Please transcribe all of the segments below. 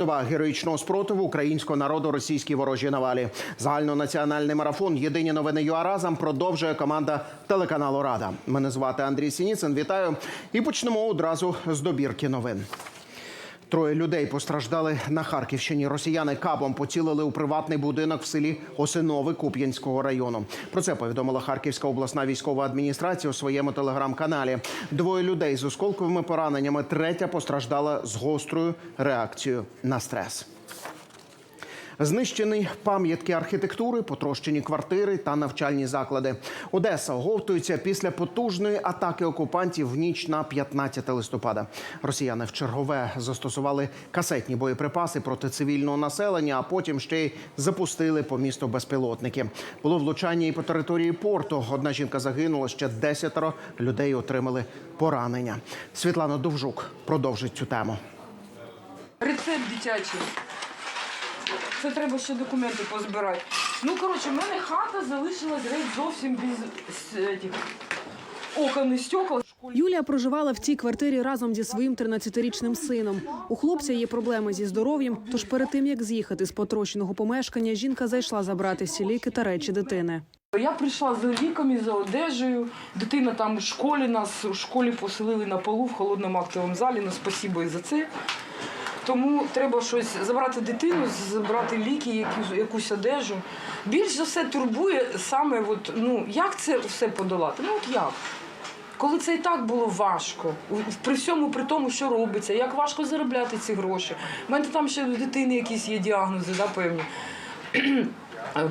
Доба героїчного спротиву українського народу російській ворожій навалі. Загальнонаціональний марафон Єдині новини ЮА разом продовжує команда телеканалу Рада. Мене звати Андрій Сініцин. Вітаю і почнемо одразу з добірки новин. Троє людей постраждали на Харківщині. Росіяни кабом поцілили у приватний будинок в селі Осинови Куп'янського району. Про це повідомила Харківська обласна військова адміністрація у своєму телеграм-каналі. Двоє людей з осколковими пораненнями. Третя постраждала з гострою реакцією на стрес. Знищені пам'ятки архітектури, потрощені квартири та навчальні заклади. Одеса оговтується після потужної атаки окупантів в ніч на 15 листопада. Росіяни в чергове застосували касетні боєприпаси проти цивільного населення, а потім ще й запустили по місту безпілотники. Було влучання і по території порту. Одна жінка загинула, ще десятеро людей отримали поранення. Світлана Довжук продовжить цю тему. Рецепт дитячий. Це треба ще документи позбирати. Ну, коротше, в мене хата залишилась геть зовсім без этих окон і стекол. Юлія проживала в цій квартирі разом зі своїм 13-річним сином. У хлопця є проблеми зі здоров'ям. Тож перед тим як з'їхати з потрощеного помешкання, жінка зайшла забрати всі ліки та речі дитини. Я прийшла за ліками, за одежею. Дитина там в школі нас у школі поселили на полу в холодному актовому залі. Ну, спасибо і за це. Тому треба щось забрати дитину, забрати ліки, якусь, одежу. Більш за все турбує саме, от, ну, як це все подолати. Ну от як? Коли це і так було важко, при всьому при тому, що робиться, як важко заробляти ці гроші. У мене там ще у дитини якісь є діагнози, да, певні.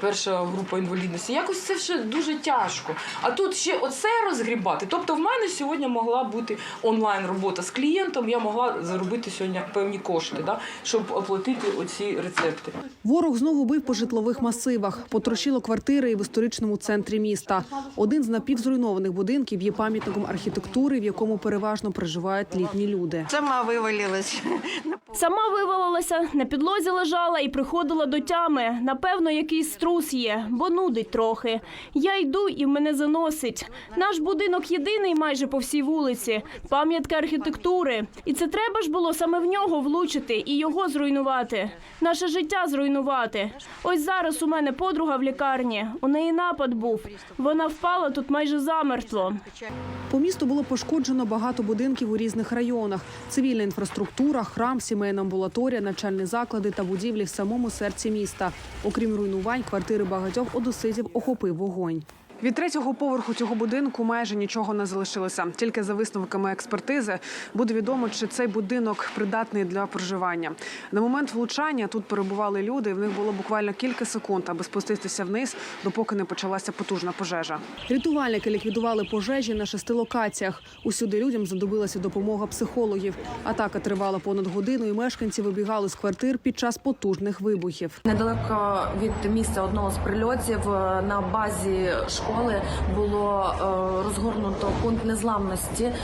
Перша група інвалідності. Якось це все дуже тяжко. А тут ще оце розгрібати. Тобто, в мене сьогодні могла бути онлайн робота з клієнтом. Я могла заробити сьогодні певні кошти, да, щоб оплатити оці рецепти. Ворог знову бив по житлових масивах, потрощило квартири і в історичному центрі міста. Один з напівзруйнованих будинків є пам'ятником архітектури, в якому переважно проживають літні люди. Сама вивалилась. Сама вивалилася, на підлозі лежала і приходила до тями. Напевно, якийсь струс є, бо нудить трохи. Я йду і мене заносить. Наш будинок єдиний майже по всій вулиці, пам'ятка архітектури. І це треба ж було саме в нього влучити і його зруйнувати. Наше життя зруйнувати. Ось зараз у мене подруга в лікарні. У неї напад був. Вона впала тут майже замертво. По місту було пошкоджено багато будинків у різних районах: цивільна інфраструктура, храм, сімейна амбулаторія, навчальні заклади та будівлі в самому серці міста. Окрім руйнувань, квартири багатьох одеситів охопив вогонь. Від третього поверху цього будинку майже нічого не залишилося. Тільки за висновками експертизи буде відомо, чи цей будинок придатний для проживання. На момент влучання тут перебували люди. і В них було буквально кілька секунд, аби спуститися вниз, допоки не почалася потужна пожежа. Рятувальники ліквідували пожежі на шести локаціях. Усюди людям знадобилася допомога психологів. Атака тривала понад годину, і мешканці вибігали з квартир під час потужних вибухів. Недалеко від місця одного з прильотів е, на базі школи було е, розгорнуто пункт незламності, е,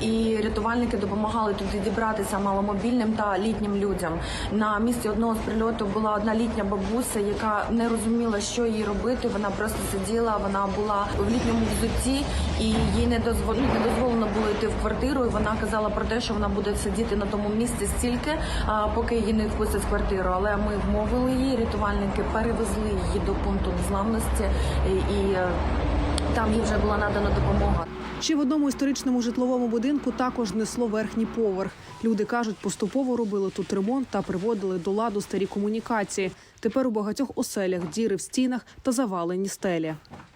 і рятувальники допомагали туди дібратися маломобільним та літнім людям. На місці одного з прильотів була одна літня бабуся, яка не розуміла, що їй робити. Вона просто сиділа, вона була в літньому взутті, і їй не дозволено, не дозволено було йти в квартиру. І вона казала про те, що вона буде сидіти на тому місці стільки, поки її не впустять в квартиру. Але ми вмовили її, рятувальники перевезли її до пункту незламності, і, е, там їй вже була надана допомога. Ще в одному історичному житловому будинку також знесло верхній поверх. Люди кажуть, поступово робили тут ремонт та приводили до ладу старі комунікації. Тепер у багатьох оселях діри в стінах та завалені стелі.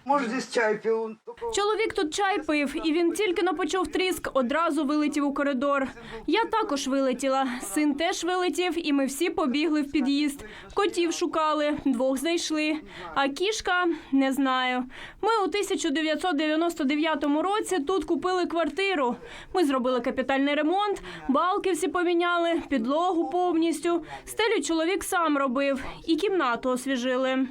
Может, здесь чай пил. Чоловік тут чай пив, і він тільки но почув тріск, одразу вилетів у коридор. Я також вилетіла. Син теж вилетів, і ми всі побігли в під'їзд. Котів шукали, двох знайшли. А кішка не знаю. Ми у 1999 році тут купили квартиру. Ми зробили капітальний ремонт, балки всі поміняли, підлогу повністю. Стелю чоловік сам робив і кімнату освіжили.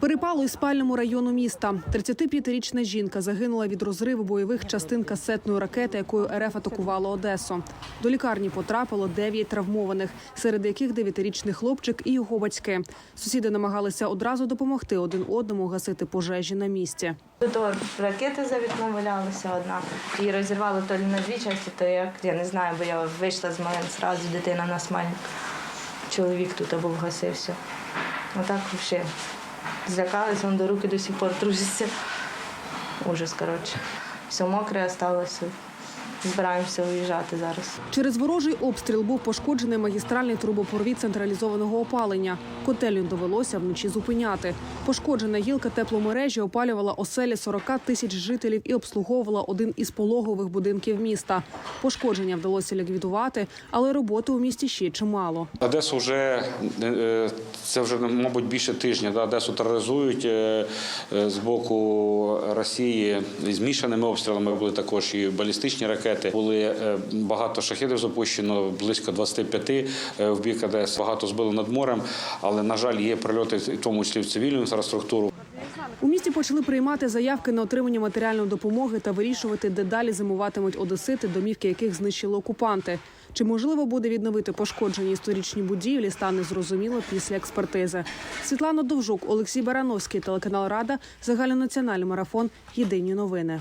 Перепало із спальному району міста. 35-річна жінка загинула від розриву бойових частин касетної ракети, якою РФ атакувала Одесу. До лікарні потрапило 9 травмованих, серед яких 9-річний хлопчик і його батьки. Сусіди намагалися одразу допомогти один одному гасити пожежі на місці. То ракети за вікном валялися одна. Її розірвало то ли на дві частини, то як я не знаю, бо я вийшла з малим зразу дитина на смальник. чоловік тут або вгасився. А так взагалі злякалися, он до руки до сих пор трусяться. Ужас, коротше. Все мокре осталося. Збираємося виїжджати зараз. Через ворожий обстріл був пошкоджений магістральний трубопровід централізованого опалення. Котельню довелося вночі зупиняти. Пошкоджена гілка тепломережі опалювала оселі 40 тисяч жителів і обслуговувала один із пологових будинків міста. Пошкодження вдалося ліквідувати, але роботи у місті ще чимало. Одесу вже е, це вже мабуть більше тижня. Да, Одесу тероризують е, е, з боку Росії змішаними обстрілами. Були також і балістичні ракети. Були е, багато шахедів запущено, близько 25 е, в бік Одеси. Багато збили над морем, але на жаль, є прильоти, в тому числі в цивільну інфраструктуру. У місті почали приймати заявки на отримання матеріальної допомоги та вирішувати, де далі зимуватимуть одесити, домівки яких знищили окупанти. Чи можливо буде відновити пошкоджені історичні будівлі, стане зрозуміло після експертизи. Світлана Довжук, Олексій Барановський, телеканал Рада, загальнонаціональний марафон. Єдині новини.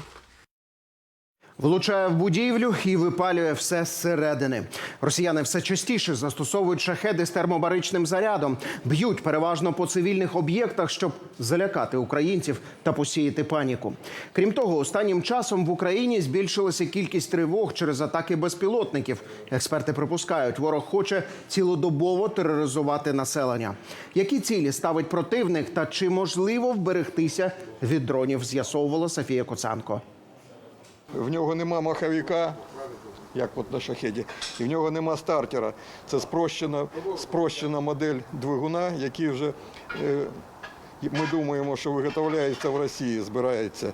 Влучає в будівлю і випалює все зсередини. Росіяни все частіше застосовують шахеди з термобаричним зарядом, б'ють переважно по цивільних об'єктах, щоб залякати українців та посіяти паніку. Крім того, останнім часом в Україні збільшилася кількість тривог через атаки безпілотників. Експерти припускають, ворог хоче цілодобово тероризувати населення. Які цілі ставить противник та чи можливо вберегтися від дронів? З'ясовувала Софія Коцанко. В нього нема маховика, як от на шахеді, і в нього нема стартера. Це спрощена, спрощена модель двигуна, який вже е, ми думаємо, що виготовляється в Росії, збирається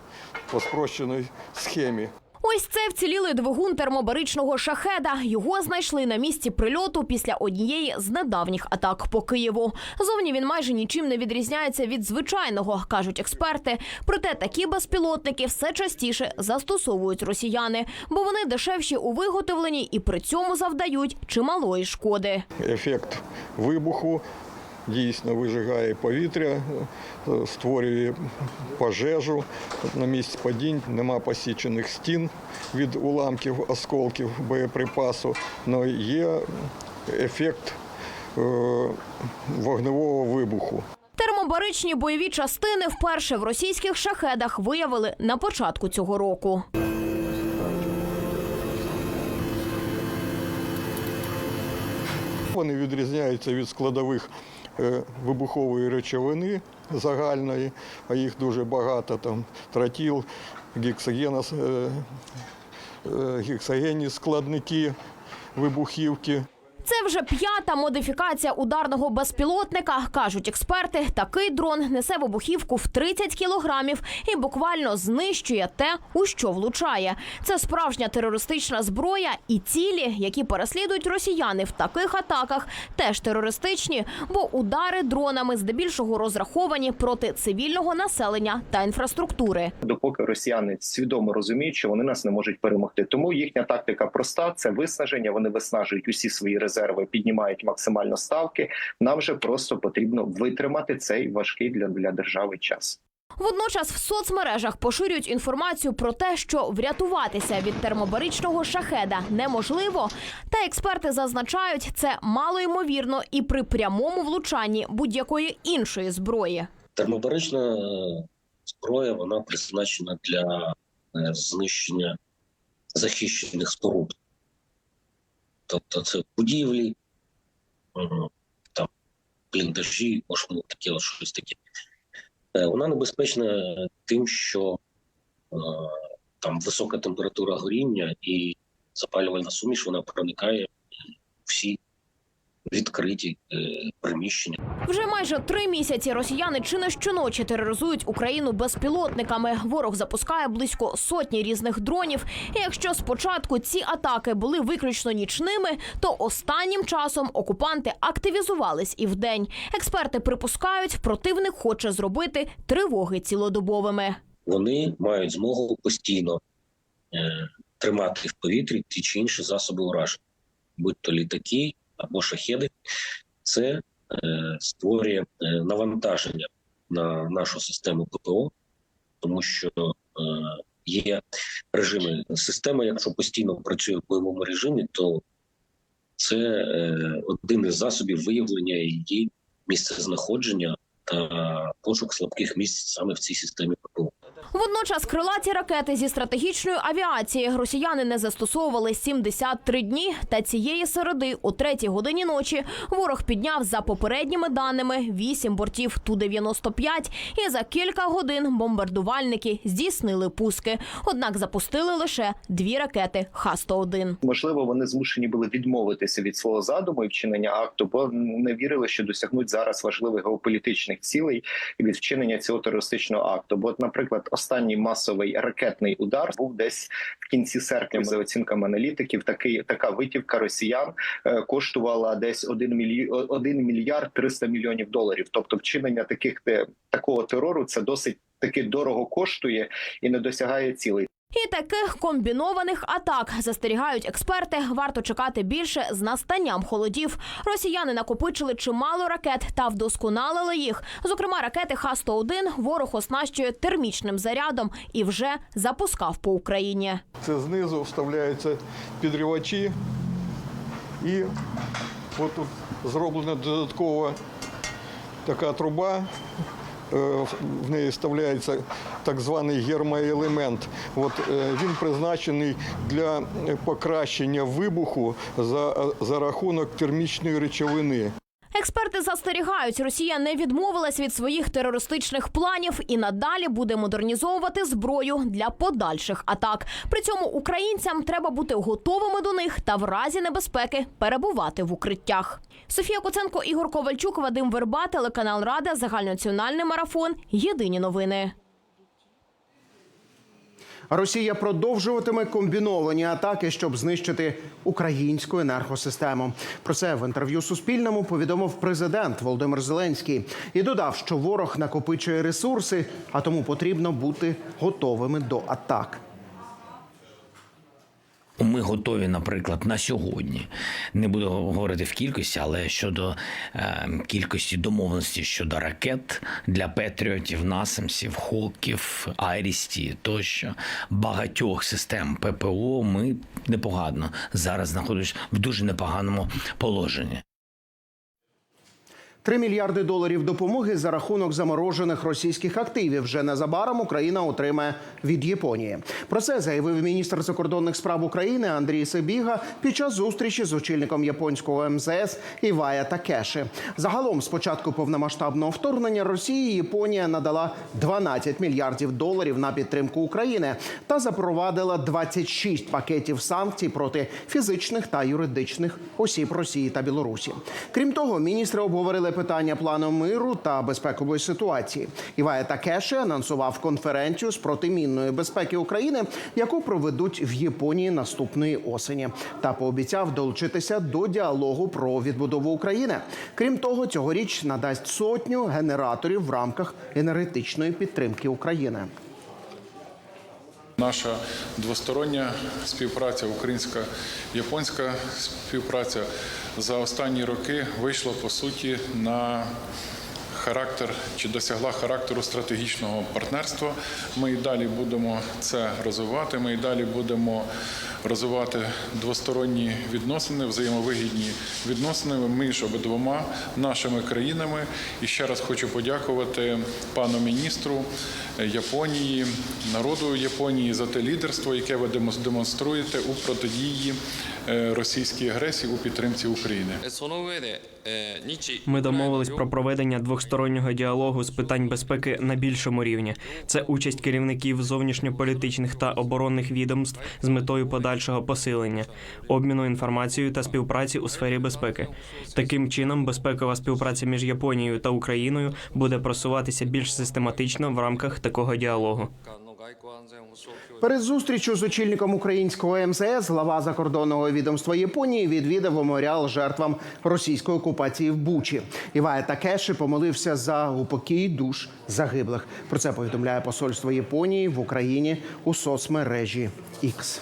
по спрощеній схемі. Ось це вцілілий двигун термобаричного шахеда. Його знайшли на місці прильоту після однієї з недавніх атак по Києву. Зовні він майже нічим не відрізняється від звичайного, кажуть експерти. Проте такі безпілотники все частіше застосовують росіяни, бо вони дешевші у виготовленні і при цьому завдають чималої шкоди. Ефект вибуху дійсно вижигає повітря, створює пожежу. На місці падінь нема посічених стін від уламків, осколків боєприпасу, але є ефект е, вогневого вибуху. Термобаричні бойові частини вперше в російських шахедах виявили на початку цього року. Вони відрізняються від складових вибухової речовини загальної, а їх дуже багато. Там тротіл, гіксогенні е, е, складники вибухівки. Це вже п'ята модифікація ударного безпілотника. кажуть експерти. Такий дрон несе вибухівку в 30 кілограмів і буквально знищує те, у що влучає. Це справжня терористична зброя, і цілі, які переслідують росіяни в таких атаках, теж терористичні, бо удари дронами здебільшого розраховані проти цивільного населення та інфраструктури. допоки росіяни свідомо розуміють, що вони нас не можуть перемогти. Тому їхня тактика проста: це виснаження. Вони виснажують усі свої резерви, піднімають максимально ставки. Нам же просто потрібно витримати цей важкий для, для держави час. Водночас в соцмережах поширюють інформацію про те, що врятуватися від термобаричного шахеда неможливо. Та експерти зазначають, це мало ймовірно і при прямому влучанні будь-якої іншої зброї. Термобарична е, зброя вона призначена для е, знищення захищених споруд. Тобто це будівлі, там бліндажі, можливо, таке от щось таке. Е, Вона небезпечна тим, що е, там висока температура горіння і запалювальна суміш вона проникає всі відкриті е, приміщення. Вже майже три місяці росіяни чи не щоночі тероризують Україну безпілотниками. Ворог запускає близько сотні різних дронів. І якщо спочатку ці атаки були виключно нічними, то останнім часом окупанти активізувались і вдень. Експерти припускають, противник хоче зробити тривоги цілодобовими. вони мають змогу постійно е, тримати в повітрі ті чи інші засоби ураження, будь то літаки або шахеди. Це е, створює е, навантаження на нашу систему ППО, тому що е, є режими системи. Якщо постійно працює в бойовому режимі, то це один із засобів виявлення її місцезнаходження та пошук слабких місць саме в цій системі ППО. Водночас крилаті ракети зі стратегічної авіації росіяни не застосовували 73 дні. Та цієї середи, о третій годині ночі, ворог підняв за попередніми даними 8 бортів Ту-95 і за кілька годин бомбардувальники здійснили пуски. Однак запустили лише дві ракети Х-101. Можливо, вони змушені були відмовитися від свого задуму і вчинення акту, бо не вірили, що досягнуть зараз важливих геополітичних цілей від вчинення цього терористичного акту. Бо, наприклад, останній масовий ракетний удар був десь в кінці серпня. За оцінками аналітиків, такий така витівка росіян е, коштувала десь 1 мільй... 1 мільярд 300 мільйонів доларів. Тобто, вчинення таких такого терору це досить таки дорого коштує і не досягає цілей. І таких комбінованих атак застерігають експерти. Варто чекати більше з настанням холодів. Росіяни накопичили чимало ракет та вдосконалили їх. Зокрема, ракети Х-101 ворог оснащує термічним зарядом і вже запускав по Україні. Це знизу вставляються підривачі, і от тут зроблена додаткова така труба. Е, В неї вставляється так званий гермоелемент. От е, він призначений для покращення вибуху за, за рахунок термічної речовини. Експерти застерігають, Росія не відмовилась від своїх терористичних планів і надалі буде модернізовувати зброю для подальших атак. При цьому українцям треба бути готовими до них та в разі небезпеки перебувати в укриттях. Софія Куценко, Ігор Ковальчук, Вадим Верба, телеканал Рада, загальнонаціональний марафон. Єдині новини. Росія продовжуватиме комбіновані атаки, щоб знищити українську енергосистему. Про це в інтерв'ю Суспільному повідомив президент Володимир Зеленський і додав, що ворог накопичує ресурси, а тому потрібно бути готовими до атак. Ми готові, наприклад, на сьогодні. Не буду говорити в кількості, але щодо е, кількості домовленості щодо ракет для Петріотів, насамсів, хоків, айрісті тощо багатьох систем ППО. Ми непогано зараз знаходимося в дуже непоганому положенні. 3 мільярди доларів допомоги за рахунок заморожених російських активів вже незабаром Україна отримає від Японії. Про це заявив міністр закордонних справ України Андрій Сибіга під час зустрічі з очільником японського МЗС Івая Такеши. Загалом, з початку повномасштабного вторгнення Росії, Японія надала 12 мільярдів доларів на підтримку України та запровадила 26 пакетів санкцій проти фізичних та юридичних осіб Росії та Білорусі. Крім того, міністри обговорили питання плану миру та безпекової ситуації. Івая Такеші анонсував конференцію з протимінної безпеки України, яку проведуть в Японії наступної осені, та пообіцяв долучитися до діалогу про відбудову України. Крім того, цьогоріч надасть сотню генераторів в рамках енергетичної підтримки України. Наша двостороння співпраця, українська-японська співпраця за останні роки вийшла по суті на характер чи досягла характеру стратегічного партнерства. Ми і далі будемо це розвивати. Ми і далі будемо розвивати двосторонні відносини, взаємовигідні відносини між обидвома нашими країнами. І ще раз хочу подякувати пану міністру Японії, народу Японії за те лідерство, яке ви демонструєте у протидії е, російській агресії у підтримці України. Ми домовились про проведення двостороннього діалогу з питань безпеки на більшому рівні. Це участь керівників зовнішньополітичних та оборонних відомств з метою подальшого посилення, обміну інформацією та співпраці у сфері безпеки. Таким чином, безпекова співпраця між Японією та Україною буде просуватися більш систематично в рамках такого діалогу. Перед зустрічю з очільником українського МЗС глава закордонного відомства Японії відвідав меморіал жертвам російської окупації в Бучі. Івая Такеши помолився за упокій душ загиблих. Про це повідомляє посольство Японії в Україні у соцмережі X.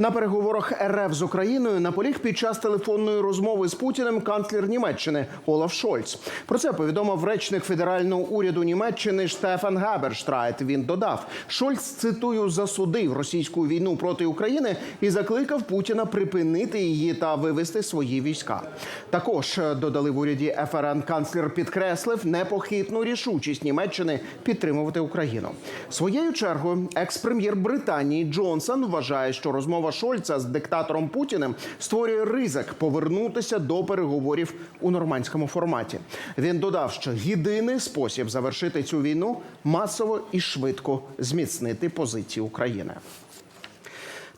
На переговорах РФ з Україною наполіг під час телефонної розмови з Путіним канцлер Німеччини Олаф Шольц. Про це повідомив речник федерального уряду Німеччини Штефан Габерштрайт. Він додав, Шольц цитую засудив російську війну проти України і закликав Путіна припинити її та вивести свої війська. Також е, додали в уряді ФРН канцлер підкреслив непохитну рішучість Німеччини підтримувати Україну. Своєю чергою, екс-прем'єр Британії Джонсон вважає, що розмова Шольца з диктатором Путіним створює ризик повернутися до переговорів у нормандському форматі. Він додав, що єдиний спосіб завершити цю війну масово і швидко зміцнити позиції України.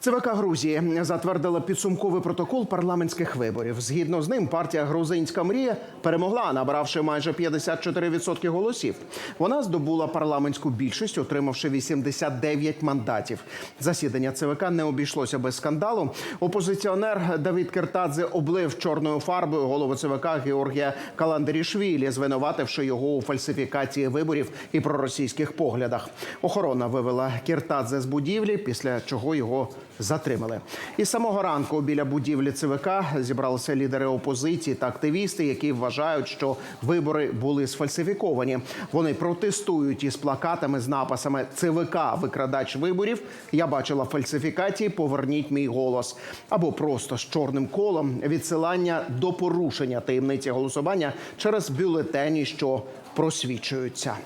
ЦВК Грузії затвердила підсумковий протокол парламентських виборів. Згідно з ним, партія Грузинська мрія перемогла, набравши майже 54% голосів. Вона здобула парламентську більшість, отримавши 89 мандатів. Засідання ЦВК не обійшлося без скандалу. Опозиціонер Давид Киртадзе облив чорною фарбою голову ЦВК Георгія Каландарішвілі, звинувативши його у фальсифікації виборів і проросійських поглядах. Охорона вивела Кіртадзе з будівлі, після чого його затримали. І самого ранку біля будівлі ЦВК зібралися лідери опозиції та активісти, які вважають, що вибори були сфальсифіковані. Вони протестують із плакатами з написами ЦВК викрадач виборів. Я бачила фальсифікації. Поверніть мій голос або просто з чорним колом відсилання до порушення таємниці голосування через бюлетені, що просвічуються.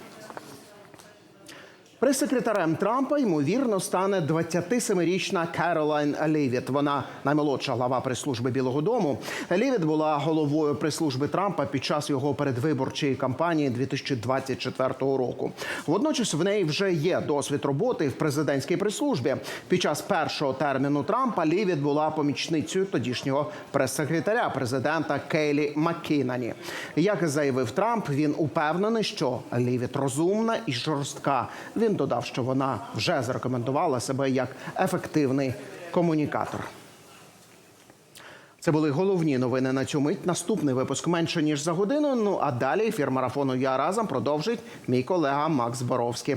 Прес-секретарем Трампа ймовірно стане 27-річна Керолайн Лівіт. Вона наймолодша глава прес-служби Білого Дому. Лівіт була головою прес-служби Трампа під час його передвиборчої кампанії 2024 року. Водночас в неї вже є досвід роботи в президентській прес-службі. Під час першого терміну Трампа Лівіт була помічницею тодішнього прес-секретаря президента Кейлі Маккінані. Як заявив Трамп, він упевнений, що Лівіт розумна і жорстка. Додав, що вона вже зарекомендувала себе як ефективний комунікатор. Це були головні новини на цю мить. Наступний випуск менше ніж за годину. Ну а далі ефір марафону Я разом продовжить мій колега Макс Боровський.